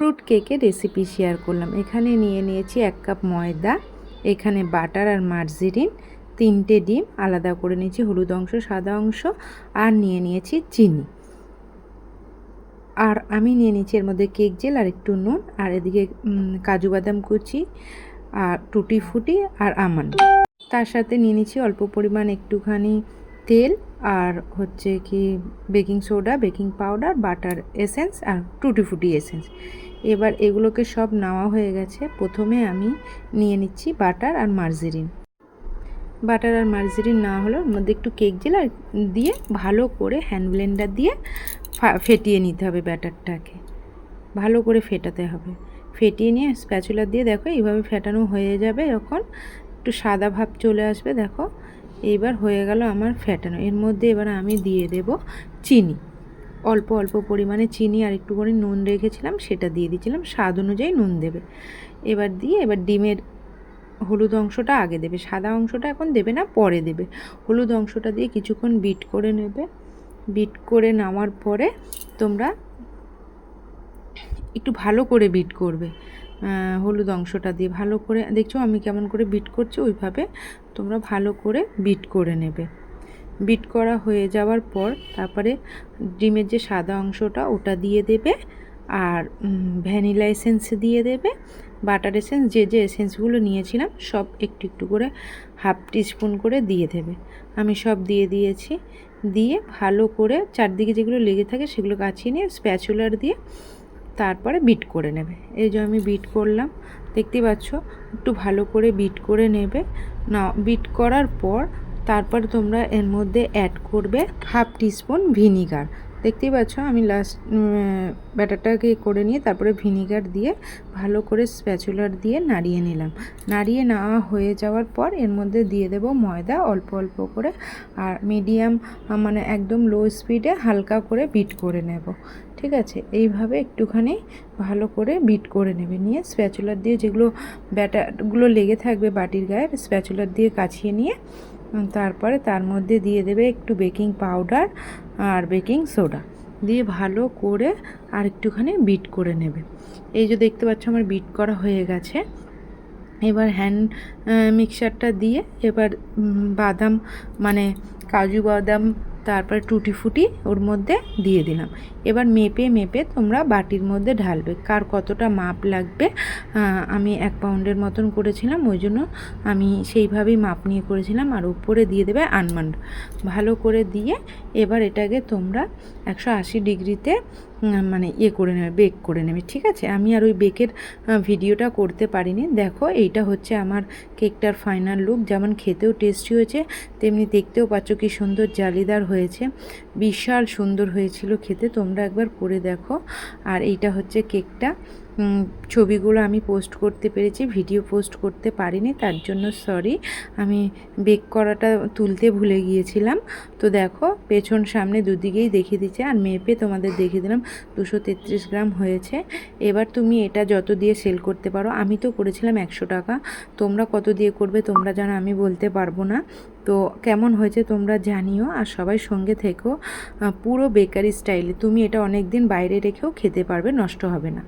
Fruit কেকের recipe share করলাম। এখানে নিয়ে নিয়েছি এক কাপ ময়দা, এখানে বাটার আর মার্জিরিন, তিনটে ডিম, আলাদা করে নিয়েছি হলুদ অংশ, সাদা অংশ, আর নিয়ে নিয়েছি চিনি। আর আমি নিয়ে নিয়েছি এর মধ্যে কেক জেল আর একটু নুন, আর এদিকে কাজু বাদাম কুচি, আর টুটি ফুটি আর আমন্ড। তার সাথে নিয়ে নিয়েছি অল্প পরিমাণ একটুখানি তেল আর হচ্ছে কি baking soda, baking powder, butter essence আর টুটি ফুটি এসেন্স। এবার এগুলোকে সব নেওয়া হয়ে গেছে। প্রথমে আমি নিয়ে নিচ্ছি বাটার আর মার্জেরিন। বাটার আর মার্জেরিন না হলে। ওর মধ্যে একটু কেক জেল আর দিয়ে ভালো করে হ্যান্ড ব্লেন্ডার দিয়ে ফেটিয়ে নিতে হবে ব্যাটারটাকে। ভালো করে ফেটাতে হবে। ফেটিয়ে নিয়ে স্প্যাচুলার দিয়ে দেখো এইভাবে ফেটানো হয়ে যাবে। যখন একটু সাদা ভাব চলে আসবে। দেখো এইবার হয়ে গেল আমার ফ্যাটানো এর মধ্যে এবার আমি দিয়ে দেব চিনি। অল্প অল্প পরিমাণে চিনি আর একটু করে নুন রেখেছিলাম, সেটা দিয়ে দিয়েছিলাম। স্বাদ অনুযায়ী নুন দেবে। এবার দিয়ে এবার ডিমের হলুদ অংশটা আগে দেবে। সাদা অংশটা এখন দেবে না, পরে দেবে। হলুদ অংশটা দিয়ে কিছুক্ষণ বিট করে নেবে। বিট করে নেওয়ার পরে তোমরা একটু ভালো করে বিট করবে। হলুদ অংশটা দিয়ে ভালো করে, দেখছ আমি কেমন করে বিট করছি? ওইভাবে তোমরা ভালো করে বিট করে নেবে। বিট করা হয়ে যাওয়ার পর তারপরে ডিমের যে সাদা অংশটা ওটা দিয়ে দেবে আর ভ্যানিলা এসেন্স দিয়ে দেবে। বাটার এসেন্স যে যে এসেন্সগুলো নিয়েছিলাম সব একটু একটু করে হাফ টিস্পুন করে দিয়ে দেবে। আমি সব দিয়ে দিয়েছি। দিয়ে ভালো করে চারদিকে যেগুলো লেগে থাকে সেগুলো কাছিয়ে নিয়ে স্প্যাচুলার দিয়ে তারপরে বিট করে নেবে। এই যে আমি বিট করলাম, দেখতে পাচ্ছ? একটু ভালো করে বিট করে নেবে। না বিট করার পর তারপর তোমরা এর মধ্যে অ্যাড করবে হাফ টিস্পুন ভিনিগার দেখতেই পাচ্ছ, আমি লাস্ট ব্যাটারটাকে করে নিয়ে তারপরে ভিনিগার দিয়ে ভালো করে স্প্যাচুলার দিয়ে নাড়িয়ে নিলাম। নাড়িয়ে নেওয়া হয়ে যাওয়ার পর এর মধ্যে দিয়ে দেব ময়দা অল্প অল্প করে আর মিডিয়াম মানে একদম লো স্পিডে হালকা করে বিট করে নেব। ঠিক আছে? এইভাবে একটুখানি ভালো করে বিট করে নেবে। নিয়ে স্প্যাচুলার দিয়ে যেগুলো ব্যাটারগুলো লেগে থাকবে বাটির গায়ে স্প্যাচুলার দিয়ে কাছিয়ে নিয়ে তারপরে তার মধ্যে দিয়ে দেবে একটু বেকিং পাউডার আর বেকিং সোডা। দিয়ে ভালো করে আর একটুখানি বিট করে নেবে। এই যে দেখতে পাচ্ছ আমার বিট করা হয়ে গেছে। এবার হ্যান্ড মিক্সারটা দিয়ে এবার বাদাম মানে কাজু বাদাম তারপর টুটি ফুটি ওর মধ্যে দিয়ে দিলাম। এবার মেপে মেপে তোমরা বাটির মধ্যে ঢালবে। কার কতটা মাপ লাগবে আমি এক পাউন্ডের মতন করেছিলাম, ওই জন্য আমি সেইভাবেই মাপ নিয়ে করেছিলাম আর উপরে দিয়ে দেবে আনমান্ড। ভালো করে দিয়ে এবার এটাকে তোমরা একশো আশি ডিগ্রিতে মানে ইয়ে করে নেবে বেক করে নেবে, ঠিক আছে? আমি আর ওই বেকের ভিডিওটা করতে পারিনি। দেখো, এইটা হচ্ছে আমার কেকটার ফাইনাল লুক যেমন খেতেও টেস্টি হয়েছে, তেমনি দেখতেও পাচ্ছ কি সুন্দর জালিদার হয়েছে। বিশাল সুন্দর হয়েছিল খেতে, তোমরা একবার করে দেখো। আর এইটা হচ্ছে কেকটা ছবিগুলো আমি পোস্ট করতে পেরেছি ভিডিও পোস্ট করতে পারিনি, তার জন্য সরি আমি বেক করাটা তুলতে ভুলে গিয়েছিলাম। তো দেখো, পেছন সামনে দুদিকেই দেখিয়ে দিচ্ছে, আর মেপে তোমাদের দেখিয়ে দিলাম, দুশো তেত্রিশ গ্রাম হয়েছে। এবার তুমি এটা যত দিয়ে সেল করতে পারো, আমি তো করেছিলাম একশো টাকা। তোমরা কত দিয়ে করবে তোমরা জানো, আমি বলতে পারব না। তো কেমন হয়েছে তোমরা জানিও, আর সবাই সঙ্গে থেকো। পুরো বেকারি স্টাইলে তুমি এটা অনেক দিন বাইরে রেখেও খেতে পারবে, নষ্ট হবে না।